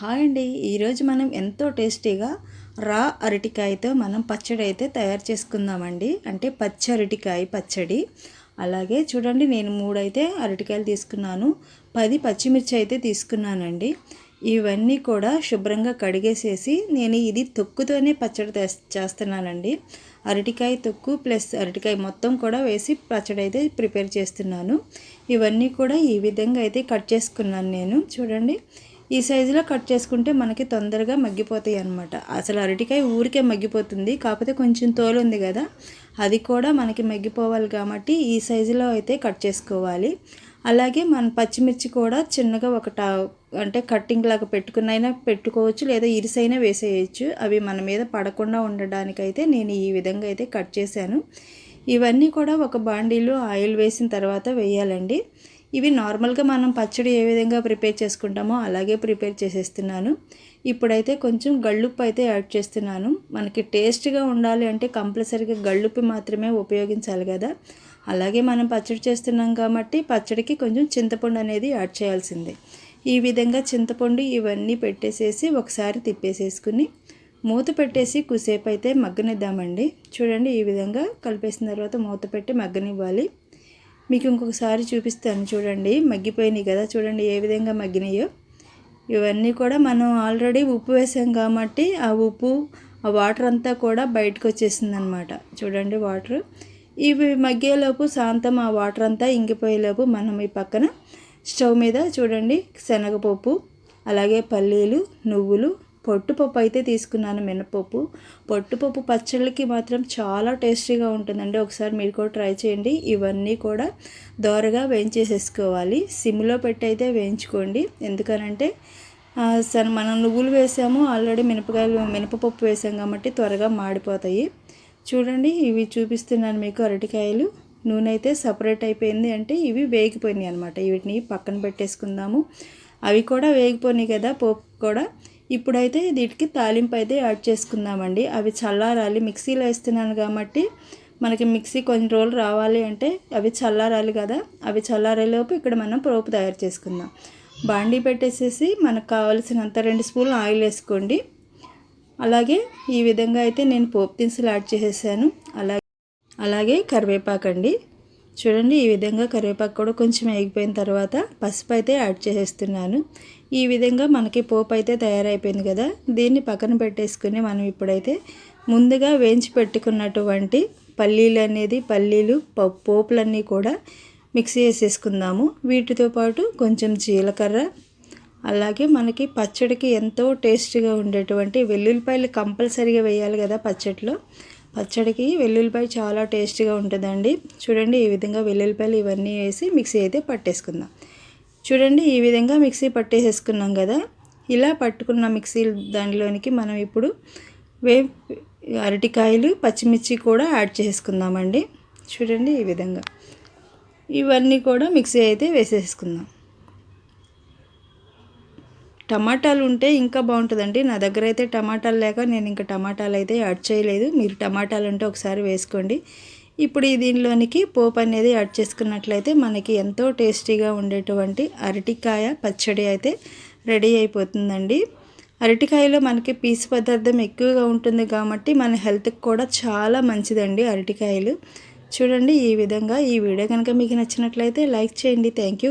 Hi అండి. ఈరోజు మనం ఎంతో టేస్టీగా రా అరటికాయతో మనం పచ్చడి అయితే తయారు చేసుకుందామండి. అంటే పచ్చి అరటికాయ పచ్చడి. అలాగే చూడండి నేను మూడైతే అరటికాయలు తీసుకున్నాను. పది పచ్చిమిర్చి అయితే తీసుకున్నానండి. ఇవన్నీ కూడా శుభ్రంగా కడిగేసేసి నేను ఇది తొక్కుతోనే పచ్చడి చేస్తున్నానండి. అరటికాయ తొక్కు ప్లస్ అరటికాయ మొత్తం కూడా వేసి పచ్చడి అయితే ప్రిపేర్ చేస్తున్నాను. ఇవన్నీ కూడా ఈ విధంగా అయితే కట్ చేసుకున్నాను నేను. చూడండి ఈ సైజులో కట్ చేసుకుంటే మనకి తొందరగా మగ్గిపోతాయి అనమాట అసలు అరటికాయ ఊరికే మగ్గిపోతుంది. కాకపోతే కొంచెం తోలు ఉంది కదా అది కూడా మనకి మగ్గిపోవాలి కాబట్టి ఈ సైజులో అయితే కట్ చేసుకోవాలి. అలాగే మన పచ్చిమిర్చి కూడా చిన్నగా ఒక అంటే కట్టింగ్ లాగా పెట్టుకున్నైనా పెట్టుకోవచ్చు లేదా ఇరిసైనా వేసేయచ్చు. అవి మన మీద పడకుండా ఉండడానికైతే నేను ఈ విధంగా అయితే కట్ చేశాను. ఇవన్నీ కూడా ఒక బాండీలో ఆయిల్ వేసిన తర్వాత వేయాలండి. ఇవి నార్మల్గా మనం పచ్చడి ఏ విధంగా ప్రిపేర్ చేసుకుంటామో అలాగే ప్రిపేర్ చేసేస్తున్నాను. ఇప్పుడైతే కొంచెం గళ్ళుప్పు అయితే యాడ్ చేస్తున్నాను. మనకి టేస్ట్గా ఉండాలి అంటే కంపల్సరీగా గళ్ళుప్పు మాత్రమే ఉపయోగించాలి కదా. అలాగే మనం పచ్చడి చేస్తున్నాం కాబట్టి పచ్చడికి కొంచెం చింతపండు అనేది యాడ్ చేయాల్సిందే. ఈ విధంగా చింతపండు ఇవన్నీ పెట్టేసేసి ఒకసారి తిప్పేసేసుకుని మూత పెట్టేసి కుసేపు అయితే మగ్గనిద్దామండి. చూడండి ఈ విధంగా కలిపేసిన తర్వాత మూత పెట్టి మగ్గనివ్వాలి. మీకు ఇంకొకసారి చూపిస్తాను చూడండి. మగ్గిపోయినాయి కదా. చూడండి ఏ విధంగా మగ్గినాయో. ఇవన్నీ కూడా మనం ఆల్రెడీ ఉప్పు వేసాం కాబట్టి ఆ ఉప్పు ఆ వాటర్ అంతా కూడా బయటకు వచ్చేసింది అనమాట చూడండి వాటర్. ఇవి మగ్గేలోపు శాంతం ఆ వాటర్ అంతా ఇంగిపోయేలోపు మనం ఈ పక్కన స్టవ్ మీద చూడండి శనగపప్పు అలాగే పల్లీలు నువ్వులు పొట్టుపప్పు అయితే తీసుకున్నాను మినపప్పు. పొట్టుపప్పు పచ్చళ్ళకి మాత్రం చాలా టేస్టీగా ఉంటుందండి. ఒకసారి మీరు కూడా ట్రై చేయండి. ఇవన్నీ కూడా దోరగా వేయించేసేసుకోవాలి. సిమ్లో పెట్టి అయితే వేయించుకోండి. ఎందుకనంటే సరే మనం నువ్వులు వేసాము ఆల్రెడీ మినపకాయలు మినపపప్పు వేసాం కాబట్టి త్వరగా మాడిపోతాయి. చూడండి ఇవి చూపిస్తున్నాను మీకు అరటికాయలు. నూనె అయితే సపరేట్ అయిపోయింది అంటే ఇవి వేగిపోయినాయి అనమాట వీటిని పక్కన పెట్టేసుకుందాము. అవి కూడా వేగిపోయినాయి కదా పోపు కూడా. ఇప్పుడైతే వీటికి తాలింపు అయితే యాడ్ చేసుకుందామండి. అవి చల్లారాలి. మిక్సీలో వేస్తున్నాను కాబట్టి మనకి మిక్సీ కొన్ని రోజులు రావాలి అంటే అవి చల్లారాలి కదా. అవి చల్లారేలోపు ఇక్కడ మనం పోపు తయారు చేసుకుందాం. బాండీ పెట్టేసేసి మనకు కావలసినంత రెండు స్పూన్లు ఆయిల్ వేసుకోండి. అలాగే ఈ విధంగా అయితే నేను పోపు దినుసులు యాడ్ చేసేసాను. అలాగే అలాగే కరివేపాకండి. చూడండి ఈ విధంగా కరివేపాకు కూడా కొంచెం వేగిపోయిన తర్వాత పసుపు అయితే యాడ్ చేసేస్తున్నాను. ఈ విధంగా మనకి పోపు అయితే తయారైపోయింది కదా దీన్ని పక్కన పెట్టేసుకుని మనం ఇప్పుడైతే ముందుగా వేయించి పెట్టుకున్నటువంటి పల్లీలు అనేది పల్లీలు పోపులన్నీ కూడా మిక్సీ చేసేసుకుందాము. వీటితో పాటు కొంచెం జీలకర్ర అలాగే మనకి పచ్చడికి ఎంతో టేస్ట్గా ఉండేటువంటి వెల్లుల్లిపాయలు కంపల్సరీగా వేయాలి కదా పచ్చడిలో పచ్చడికి వెల్లుల్లిపాయ చాలా టేస్టీగా ఉంటుందండి. చూడండి ఈ విధంగా వెల్లుల్లిపాయలు ఇవన్నీ వేసి మిక్సీ అయితే పట్టేసుకుందాం. చూడండి ఈ విధంగా మిక్సీ పట్టేసేసుకున్నాం కదా. ఇలా పట్టుకున్న మిక్సీ దానిలోనికి మనం ఇప్పుడు వే అరటికాయలు పచ్చిమిర్చి కూడా యాడ్ చేసుకుందామండి. చూడండి ఈ విధంగా. ఇవన్నీ కూడా మిక్సీ అయితే వేసేసుకుందాం. టమాటాలు ఉంటే ఇంకా బాగుంటుందండి. నా దగ్గర అయితే టమాటాలు లేక నేను ఇంకా టమాటాలు అయితే యాడ్ చేయలేదు. మీరు టమాటాలు ఉంటే ఒకసారి వేసుకోండి. ఇప్పుడు దీనిలోనికి పోపు అనేది యాడ్ చేసుకున్నట్లయితే మనకి ఎంతో టేస్టీగా ఉండేటువంటి అరటికాయ పచ్చడి అయితే రెడీ అయిపోతుందండి. అరటికాయలో మనకి పీసు పదార్థం ఎక్కువగా ఉంటుంది కాబట్టి మన హెల్త్కి కూడా చాలా మంచిదండి అరటికాయలు. చూడండి ఈ విధంగా ఈ వీడియో కనుక మీకు నచ్చినట్లయితే లైక్ చేయండి. థ్యాంక్